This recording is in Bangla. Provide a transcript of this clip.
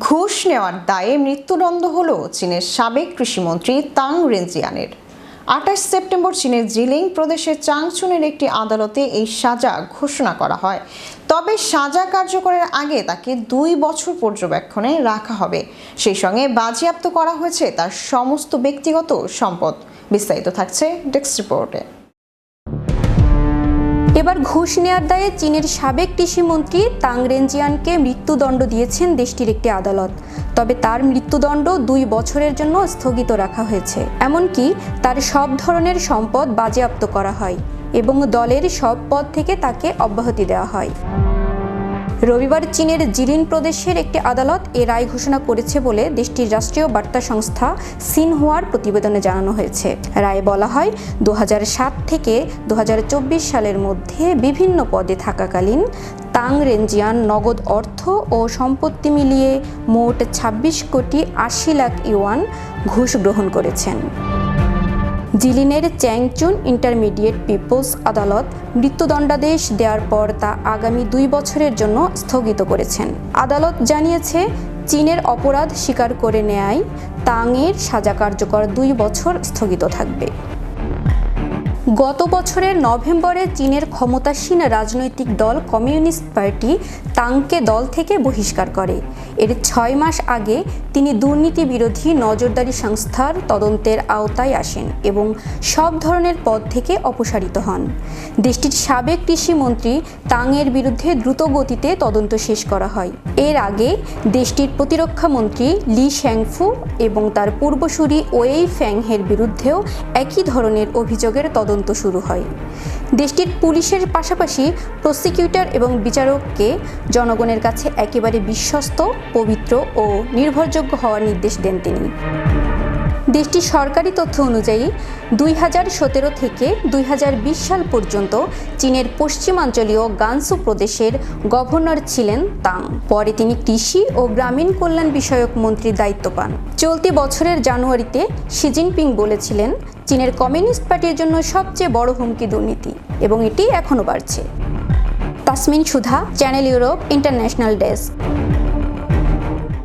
ঘুষ নেওয়ার দায়ে মৃত্যুদণ্ড হল চীনের সাবেক কৃষিমন্ত্রী তাং রেনজিয়ানের আঠাশ সেপ্টেম্বর চীনের জিলিং প্রদেশের চাংচুনের একটি আদালতে এই সাজা ঘোষণা করা হয়। তবে সাজা কার্যকরের আগে তাকে দুই বছর পর্যবেক্ষণে রাখা হবে। সেই সঙ্গে বাজেয়াপ্ত করা হয়েছে তার সমস্ত ব্যক্তিগত সম্পদ। বিস্তারিত থাকছে ডেস্ক রিপোর্টে। এবার ঘুষ নেয়ার দায়ে চীনের সাবেক কৃষিমন্ত্রী তাং রেঞ্জিয়ানকে মৃত্যুদণ্ড দিয়েছেন দেশটির একটি আদালত। তবে তার মৃত্যুদণ্ড দুই বছরের জন্য স্থগিত রাখা হয়েছে। এমনকি তার সব ধরনের সম্পদ বাজেয়াপ্ত করা হয় এবং দলের সব পদ থেকে তাকে অব্যাহতি দেওয়া হয়। রবিবার চীনের জিলিন প্রদেশের একটি আদালত এ রায় ঘোষণা করেছে বলে দেশটির রাষ্ট্রীয় বার্তা সংস্থা সিনহুয়ার প্রতিবেদনে জানানো হয়েছে। রায়ে বলা হয় দু হাজার সাত থেকে দু হাজার চব্বিশ সালের মধ্যে বিভিন্ন পদে থাকাকালীন তাং রেঞ্জিয়ান নগদ অর্থ ও সম্পত্তি মিলিয়ে মোট ২৬ কোটি আশি লাখ ইউয়ান ঘুষ গ্রহণ করেছেন। জিলিনের চ্যাংচুন ইন্টারমিডিয়েট পিপলস আদালত মৃত্যুদণ্ডাদেশ দেওয়ার পর তা আগামী দুই বছরের জন্য স্থগিত করেছেন। আদালত জানিয়েছে, চীনের অপরাধ স্বীকার করে নেয় তাংয়ের সাজা কার্যকর দুই বছর স্থগিত থাকবে। গত বছরের নভেম্বরে চীনের ক্ষমতাসীন রাজনৈতিক দল কমিউনিস্ট পার্টি তাংকে দল থেকে বহিষ্কার করে। এর ছয় মাস আগে তিনি দুর্নীতি বিরোধী নজরদারি সংস্থার তদন্তের আওতায় আসেন এবং সব ধরনের পদ থেকে অপসারিত হন। দেশটির সাবেক কৃষিমন্ত্রী তাংয়ের বিরুদ্ধে দ্রুত গতিতে তদন্ত শেষ করা হয়। এর আগে দেশটির প্রতিরক্ষা মন্ত্রী লি শ্যাংফু এবং তার পূর্বসূরি ওয়েই ফ্যাংহের বিরুদ্ধেও একই ধরনের অভিযোগের তদন্ত শুরু হয়। দেশটির পুলিশের পাশাপাশি প্রসিকিউটর এবং বিচারককে জনগণের কাছে একেবারে বিশ্বস্ত, পবিত্র ও নির্ভরযোগ্য হওয়ার নির্দেশ দেন তিনি। দেশটির সরকারি তথ্য অনুযায়ী দুই হাজার সতেরো থেকে দুই হাজার বিশ সাল পর্যন্ত চীনের পশ্চিমাঞ্চলীয় গানসু প্রদেশের গভর্নর ছিলেন তাং। পরে তিনি কৃষি ও গ্রামীণ কল্যাণ বিষয়ক মন্ত্রীর দায়িত্ব পান। চলতি বছরের জানুয়ারিতে শি জিনপিং বলেছিলেন, চীনের কমিউনিস্ট পার্টির জন্য সবচেয়ে বড় হুমকি দুর্নীতি, এবং এটি এখনও বাড়ছে। Tasmin Sudha, channel Europe international desk.